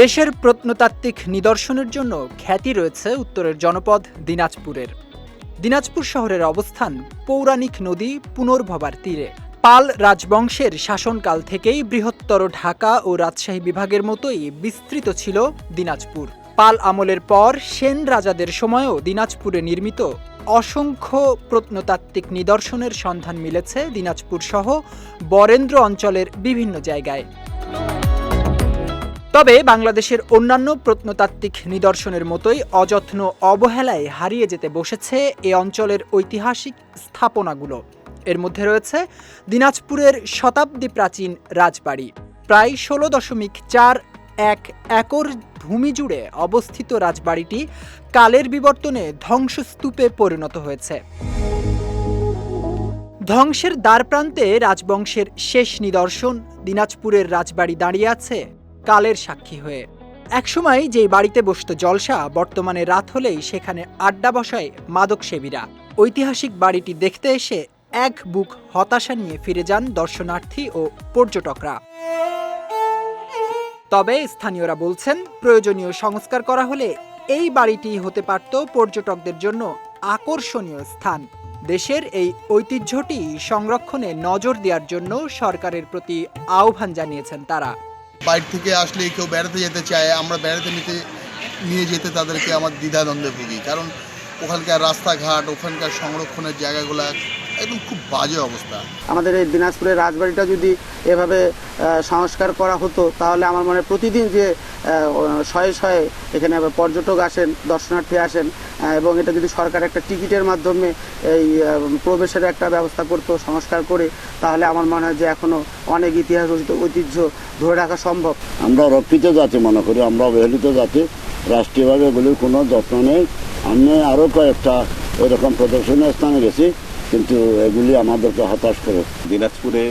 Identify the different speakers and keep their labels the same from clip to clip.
Speaker 1: দেশের প্রত্নতাত্ত্বিক নিদর্শনের জন্য খ্যাতি রয়েছে উত্তরের জনপদ দিনাজপুরের। দিনাজপুর শহরের অবস্থান পৌরাণিক নদী পুনর্ভবার তীরে। পাল রাজবংশের শাসনকাল থেকেই বৃহত্তর ঢাকা ও রাজশাহী বিভাগের মতোই বিস্তৃত ছিল দিনাজপুর। পাল আমলের পর সেন রাজাদের সময়ও দিনাজপুরে নির্মিত অসংখ্য প্রত্নতাত্ত্বিক নিদর্শনের সন্ধান মিলেছে দিনাজপুর সহ বরেন্দ্র অঞ্চলের বিভিন্ন জায়গায়। তবে বাংলাদেশের অন্যান্য প্রত্নতাত্ত্বিক নিদর্শনের মতোই অযত্ন অবহেলায় হারিয়ে যেতে বসেছে এ অঞ্চলের ঐতিহাসিক স্থাপনাগুলো। এর মধ্যে রয়েছে দিনাজপুরের শতাব্দী প্রাচীন রাজবাড়ি। প্রায় ষোলো দশমিক চার এক একর ভূমি জুড়ে অবস্থিত রাজবাড়িটি কালের বিবর্তনে ধ্বংসস্তূপে পরিণত হয়েছে। ধ্বংসের দ্বারপ্রান্তে রাজবংশের শেষ নিদর্শন দিনাজপুরের রাজবাড়ি দাঁড়িয়ে আছে। কালের সাক্ষী হয়ে। একসময় যেই বাড়িতে বসত জলসা, বর্তমানে রাত হলেই সেখানে আড্ডা বসায় মাদক সেবীরা ঐতিহাসিক বাড়িটি দেখতে এসে এক বুক হতাশা নিয়ে ফিরে যান দর্শনার্থী ও পর্যটকরা। তবে স্থানীয়রা বলছেন, প্রয়োজনীয় সংস্কার করা হলে এই বাড়িটি হতে পারত পর্যটকদের জন্য আকর্ষণীয় স্থান। দেশের এই ঐতিহ্যটি সংরক্ষণে নজর দেওয়ার জন্য সরকারের প্রতি আহ্বান জানিয়েছেন তারা।
Speaker 2: বাইরে থেকে আসলে কেউ বেড়াতে যেতে চায়, আমরা বেড়াতে নিতে, নিয়ে যেতে তাদেরকে আমার দ্বিধাদ্বন্দ্বে ভুগি। কারণ ওখানকার রাস্তাঘাট, ওখানকার সংরক্ষণের জায়গাগুলো একদম খুব বাজে অবস্থা।
Speaker 3: আমাদের এই দিনাজপুরের রাজবাড়িটা যদি এভাবে সংস্কার করা হতো, তাহলে আমার মনে প্রতিদিন যে শয়ে শয়ে এখানে পর্যটক আসেন, দর্শনার্থী আসেন এবং এটা যদি সরকার একটা টিকিটের মাধ্যমে এই প্রবেশের একটা ব্যবস্থা করতো সংস্কার করে তাহলে আমার মনে হয় যে এখনও অনেক ইতিহাস রচিত ঐতিহ্য ধরে রাখা সম্ভব।
Speaker 4: আমরা রক্ষিত জাতি মনে করি আমরা অবহেলিত জাতি রাষ্ট্রীয়ভাবে এগুলির কোনো যত্ন নেই। আমি আরও কয়েকটা এরকম প্রদর্শনীয় স্থানে গেছি কিন্তু এগুলি আমাদেরকে হতাশ করে।
Speaker 5: দিনাজপুরে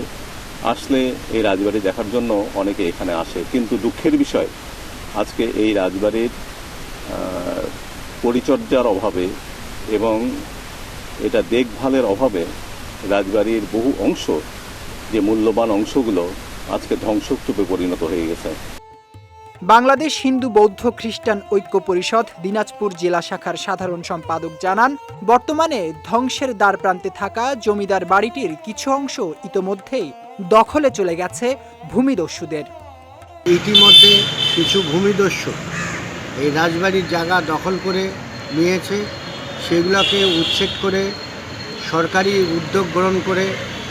Speaker 5: আসলে এই রাজবাড়ি দেখার জন্য অনেকে এখানে আসে কিন্তু দুঃখের বিষয় আজকে এই রাজবাড়ির পরিচর্যার অভাবে এবং এটা দেখভালের অভাবে রাজবাড়ির বহু অংশ যে মূল্যবান অংশগুলো আজকে ধ্বংসস্তূপে পরিণত হয়ে গেছে।
Speaker 1: বাংলাদেশ হিন্দু বৌদ্ধ খ্রিস্টান ঐক্য পরিষদ দিনাজপুর জেলা শাখার সাধারণ সম্পাদক জানান বর্তমানে ধ্বংসের দ্বার প্রান্তে থাকা জমিদার বাড়িটির কিছু অংশ ইতোমধ্যেই দখলে চলে গেছে ভূমিদস্যুদের।
Speaker 6: ইতিমধ্যে কিছু ভূমিদস্যু এই রাজবাড়ির জায়গা দখল করে নিয়েছে। সেগুলোকে উচ্ছেদ করে সরকারি উদ্যোগ গ্রহণ করে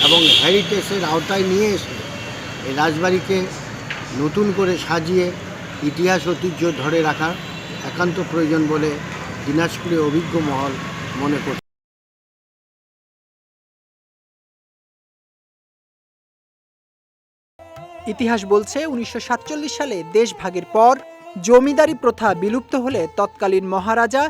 Speaker 6: এবং হেরিটেজের আওতায় নিয়ে এসে এই রাজবাড়িকে নতুন করে সাজিয়ে ইতিহাস, ঐতিহ্য ধরে রাখা একান্ত প্রয়োজন বলে দিনাজপুরে অভিজ্ঞ মহল মনে করছে।
Speaker 1: ইতিহাস বলছে, উনিশশো সাতচল্লিশ সালে দেশভাগের পর জমিদারি প্রথা বিলুপ্ত হলে তৎকালীন মহারাজা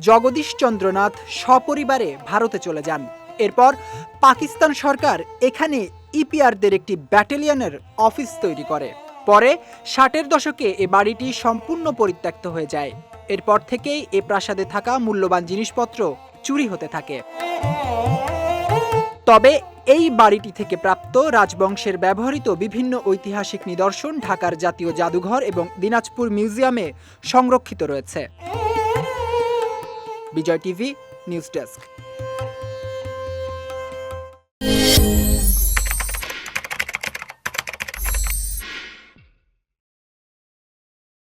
Speaker 1: জগদীশ চন্দ্রনাথ সপরিবারে ভারতে চলে যান। এরপর পাকিস্তান সরকার এখানে ইপিআরদের একটি ব্যাটালিয়নের অফিস তৈরি করে। পরে ষাটের দশকে এ বাড়িটি সম্পূর্ণ পরিত্যক্ত হয়ে যায়। এরপর থেকেই এ প্রাসাদে থাকা মূল্যবান জিনিসপত্র চুরি হতে থাকে। তবে এই বাড়িটি থেকে প্রাপ্ত রাজবংশের ব্যবহৃত বিভিন্ন ঐতিহাসিক নিদর্শন ঢাকার জাতীয় জাদুঘর এবং দিনাজপুর মিউজিয়ামে সংরক্ষিত রয়েছে। Bijoy TV, news desk.